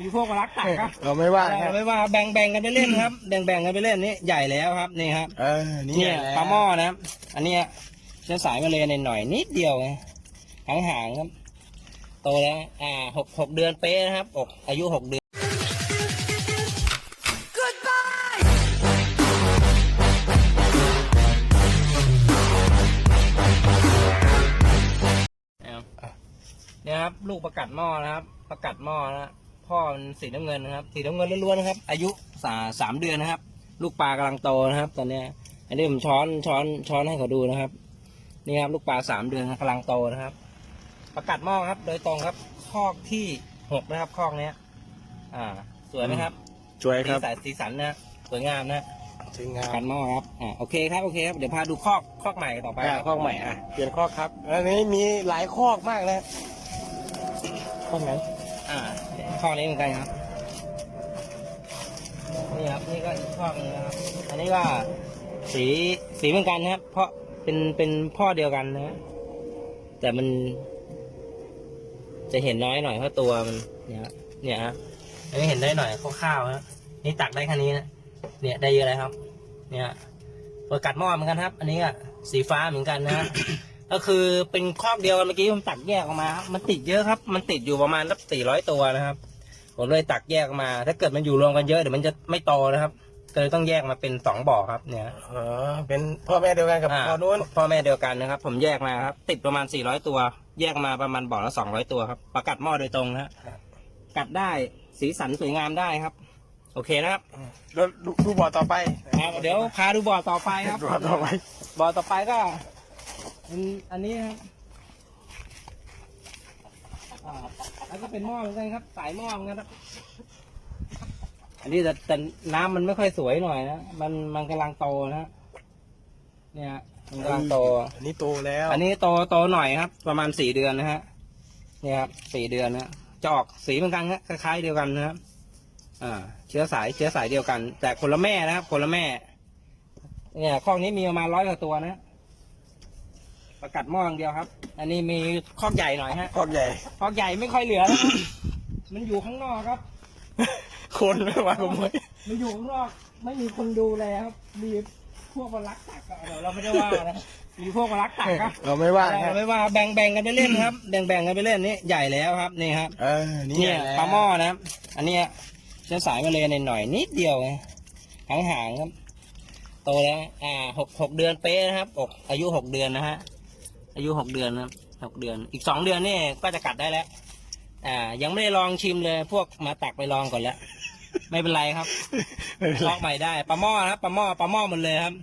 มีพวกมารักตักครับเราไม่ว่าคเอารับไม่ว่าแบ่งแบ่งกันไปเล่นครับ แบ่งแบ่งกันไปเล่นนี่ใหญ่แล้วครับนี่ครับเออนี่เนี่ยแหละปลาหม้อนะครับอันเนี้ยเชื้อสายมาเลยหน่อยๆนิดเดียวไงหางหางๆครับ โตแล้วอ่าหกหกเดือนเป๊ะนะครับอกอายุหกเดือนเอาเนี่ยครับ ลูกประกัดหม้อนะครับ ประกัดหม้อนะ พ่อมันสีน้ำเงินนะครับ สีน้ำเงินล้วนๆนะครับ อายุสาสามเดือนนะครับ ลูกปลากำลังโตนะครับ ตอนเนี้ยอันนี้ผมช้อนช้อนช้อนให้เขาดูนะครับ นี่ครับลูกปลาสามเดือนกำลังโตนะครับ ประกัดหม้อครับ โดยตรงครับคอกที่หกนะครับคอกเนี้ย อ่า สวยไหมครับสวยครับสีสันสีสันนะสวยงามนะสวยงากัมนหม้อครับอ่าโอเคครับโอเคครับเดี๋ยวพาดูคอกคอกใหม่ต่อไปอะครับคอกใหม่อะเปลี่ยนคอกครับอันนี้มีหลายคอกมากนะคอกไหน อ่าข้อนี้เหมือนกันครับ นี่ครับ นี่ก็อีกข้อนึงนะครับ อันนี้ก็สีสีเหมือนกันนะครับ เพราะเป็นเป็นพ่อเดียวกันนะ แต่มัน จะเห็นน้อยหน่อยเพราะตัวมัน เนี่ยเนี่ยฮะอันนี้เห็นได้หน่อยคร่าวๆฮะนี่ตักได้แค่นี้นะเนี่ยได้เยอะเลยครับ เนี่ยเปิดกัดหม้อเหมือนกันครับ อันนี้ก็สีฟ้าเหมือนกันนะฮะ ก็คือเป็นคอกเดียวกันเมื่อกี้ผมตักแยกออกมาครับมันติดเยอะครับ มันติดอยู่ประมาณสักสี่ร้อยตัวนะครับผมเลยตักแยกออกมา ถ้าเกิดมันอยู่รวมกันเยอะเดี๋ยวมันจะไม่โตนะครับก็เลยต้องแยกมาเป็นสองบ่อครับเนี่ยอ๋อเป็นพ่อแม่เดียวกันกับาพ่อนู้นพ่อแม่เดียวกันนะครับ ผมแยกมาครับ ติดประมาณสี่ร้อยตัว แยกมาประมาณบ่อละสองร้อยตัวครับ ประกัดหม้อโดยตรงนะฮะกัดได้สีสันสวยงามได้ครับ โอเคนะครับแล้วดูดูบ่อต่อไปครับเดี๋ยวพาดูบ่อต่อไปครับดูบ่อต่อไปบ่อต่อไปก็ เป็นอันนี้ครับอ่าแล้วก็เป็นหม้อเหมือนกันครับ สายหม้อเหมือนกันครับ อันนี้แต่แต่น้ำมันไม่ค่อยสวยหน่อยนะ มันมันกำลังโตนะเนี่ยฮะมันกำลังโต อันนี้โตแล้วอันนี้โตโตหน่อยครับ ประมาณสี่เดือนนะฮะเนี่ยครับสี่เดือนนะจะออกสีเหมือนกันครับคล้ายๆเดียวกันนะครับอ่า เชื้อสายเชื้อสายเดียวกัน แต่คนละแม่นะครับ คนละแม่ เนี่ยข้องนี้มีประมาณร้อยกว่าตัวนะ ประกัดหม้ออย่างเดียวครับ อันนี้มีข้อกใหญ่หน่อยฮะ คอกใหญ่ข้อกใหญ่ไม่ค่อยเหลือแล้วครับ มันอยู่ข้างนอกครับ คนไม่มาขโมยมันอยู่ข้างนอก ไม่มีคนดูแลครับ มีพวกมาลักตักอะเดี๋ยวเราไม่ได้ว่านะ มีพวกมาลักตักครับเราไม่ว่าคแต่รับไม่ว่าแบ่งแบ่งกันไปเล่นครับ แบ่งแบ่งกันไปเล่นนี่ใหญ่แล้วครับนี่ครับเออนี่เนี่ยแหละปลาหม้อนะครับอันเนี้ยเชื้อสายมาเลยหน่อยๆนิดเดียวไงหางหางๆครับ โตแล้ว อ่าหกหกเดือนเป๊ะนะครับอกอายุหกเดือนนะฮะ อายุหกเดือนนะครับหกเดือน อีกสองเดือนนี่ก็จะกัดได้แล้ว อ่า ยังไม่ได้ลองชิมเลย พวกมาตักไปลองก่อนแล้ว ไม่เป็นไรครับไม่เป็นลไรอกใหม่ได้ปลาหม้อนะครับปลาหม้อปลาหม้อหมดเลยครับ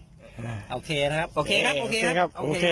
โอเคนะครับ โอเคครับ โอเคครับ โอเค